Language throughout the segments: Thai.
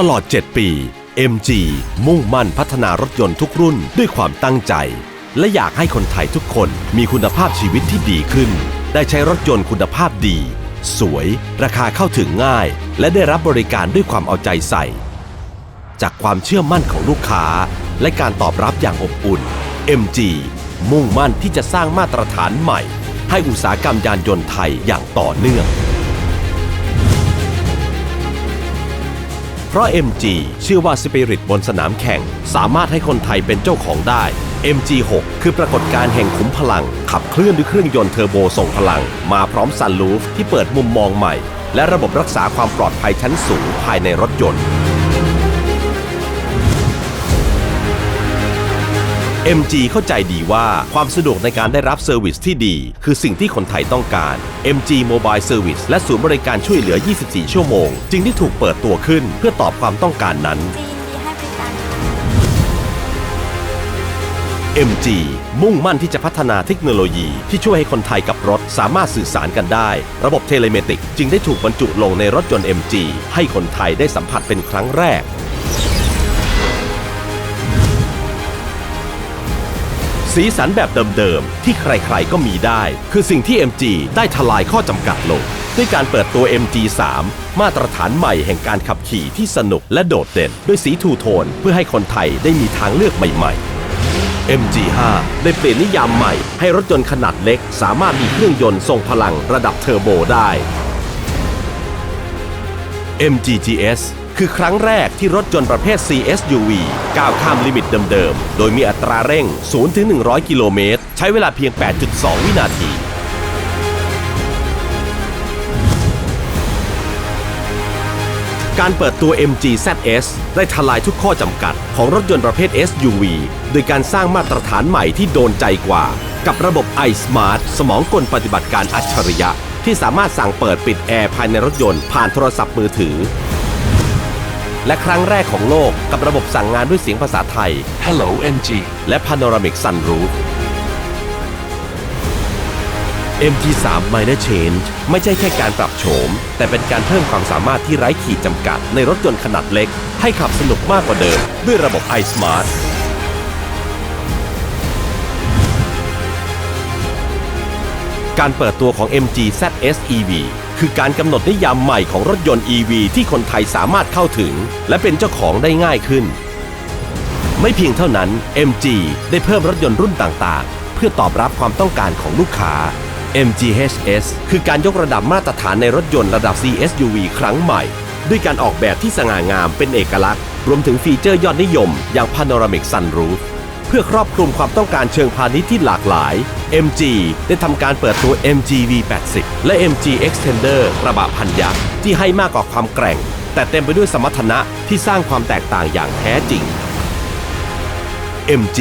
ตลอด 7 ปี MG มุ่งมั่นพัฒนารถยนต์ทุกรุ่นด้วยความตั้งใจ และอยากให้คนไทยทุกคนมีคุณภาพชีวิตที่ดีขึ้น ได้ใช้รถยนต์คุณภาพดี สวย ราคาเข้าถึงง่าย และได้รับบริการด้วยความเอาใจใส่ จากความเชื่อมั่นของลูกค้า และการตอบรับอย่างอบอุ่น MG มุ่งมั่นที่จะสร้างมาตรฐานใหม่ ให้อุตสาหกรรมยานยนต์ไทยอย่างต่อเนื่อง ราะ MG เชื่อว่าสปิริตบนสนามแข่ง สามารถให้คนไทยเป็นเจ้าของได้ MG6 คือปรากฏการณ์แห่งขุมพลัง ขับเคลื่อนด้วยเครื่องยนต์เทอร์โบส่งพลัง มาพร้อมซันลูฟที่เปิดมุมมองใหม่ และระบบรักษาความปลอดภัยชั้นสูงภายในรถยนต์ MG เข้าใจดีว่าความสะดวกในการได้รับเซอร์วิสที่ดี คือสิ่งที่คนไทยต้องการ MG Mobile Service และศูนย์บริการช่วยเหลือ 24 ชั่วโมง จึงได้ถูกเปิดตัวขึ้นเพื่อตอบความต้องการนั้นจีนดีให้บริการ MG มุ่งมั่นที่จะพัฒนาเทคโนโลยีที่ช่วยให้คนไทยกับรถสามารถสื่อสารกันได้ ระบบเทเลเมติกจึงได้ถูกบรรจุลงในรถยนต์ MG ให้คนไทยได้สัมผัสเป็นครั้งแรก สีสันแบบเดิมๆ ที่ใครๆก็มีได้ คือสิ่งที่ MG ได้ทลายข้อจำกัดลง ด้วยการเปิดตัว MG3 มาตรฐานใหม่แห่งการขับขี่ที่สนุกและโดดเด่น ด้วยสีทูโทน เพื่อให้คนไทยได้มีทางเลือกใหม่ ๆ MG5 ได้เปลี่ยนนิยามใหม่ให้รถยนต์ขนาดเล็ก สามารถมีเครื่องยนต์ทรงพลังระดับเทอร์โบได้ MGGS คือครั้งแรกที่รถยนต์ประเภท CSUV ก้าวข้ามลิมิตเดิมๆ โดยมีอัตราเร่ง 0-100 กิโลเมตร ใช้เวลาเพียง 8.2 วินาทีการเปิดตัว MG ZS ได้ทลายทุกข้อจำกัดของรถยนต์ประเภท SUV โดยการสร้างมาตรฐานใหม่ที่โดนใจกว่า กับระบบ iSmart สมองกลปฏิบัติการอัจฉริยะ ที่สามารถสั่งเปิดปิดแอร์ภายในรถยนต์ผ่านโทรศัพท์มือถือ และครั้งแรกของโลกกับระบบสั่งงานด้วยเสียงภาษาไทย Hello MG และ Panoramic Sunroof MG3 Minor Change ไม่ใช่แค่การปรับโฉม แต่เป็นการเพิ่มความสามารถที่ไร้ขีดจำกัดในรถยนต์ขนาดเล็ก ให้ขับสนุกมากกว่าเดิม ด้วยระบบ iSmart การเปิดตัวของ MG ZS EV คือการกำหนดนิยามใหม่ของรถยนต์ EV ที่คนไทยสามารถเข้าถึง และเป็นเจ้าของได้ง่ายขึ้น ไม่เพียงเท่านั้น MG ได้เพิ่มรถยนต์รุ่นต่างๆ เพื่อตอบรับความต้องการของลูกค้า MGHS คือการยกระดับมาตรฐานในรถยนต์ระดับ CSUV ครั้งใหม่ ด้วยการออกแบบที่สง่างามเป็นเอกลักษณ์ รวมถึงฟีเจอร์ยอดนิยม อย่าง Panoramic Sunroof เพื่อครอบคลุมความต้องการเชิงพาณิชย์ที่หลากหลาย MG ได้ทำการเปิดตัว MG V80 และ MG Extender กระบะพันยักษ์ที่ให้มากกว่าความแกร่ง แต่เต็มไปด้วยสมรรถนะที่สร้างความแตกต่างอย่างแท้จริง MG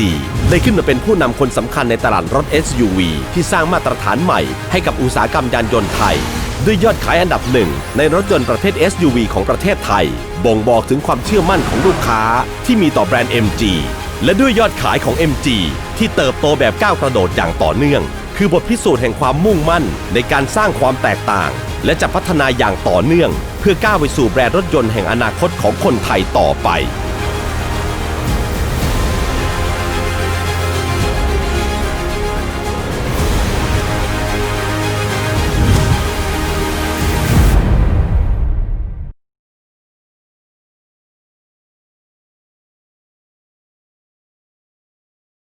ได้ขึ้นมาเป็นผู้นำคนสำคัญในตลาดรถ SUV ที่สร้างมาตรฐานใหม่ให้กับอุตสาหกรรมยานยนต์ไทย ด้วยยอดขายอันดับหนึ่งในรถยนต์ประเภท SUV ของประเทศไทย บ่งบอกถึงความเชื่อมั่นของลูกค้าที่มีต่อแบรนด์ MG และด้วยยอดขายของ MG ที่เติบโตแบบก้าวกระโดดอย่างต่อเนื่อง คือบทพิสูจน์แห่งความมุ่งมั่นในการสร้างความแตกต่าง และจะพัฒนาอย่างต่อเนื่อง เพื่อก้าวไปสู่แบรนด์รถยนต์แห่งอนาคตของคนไทยต่อไป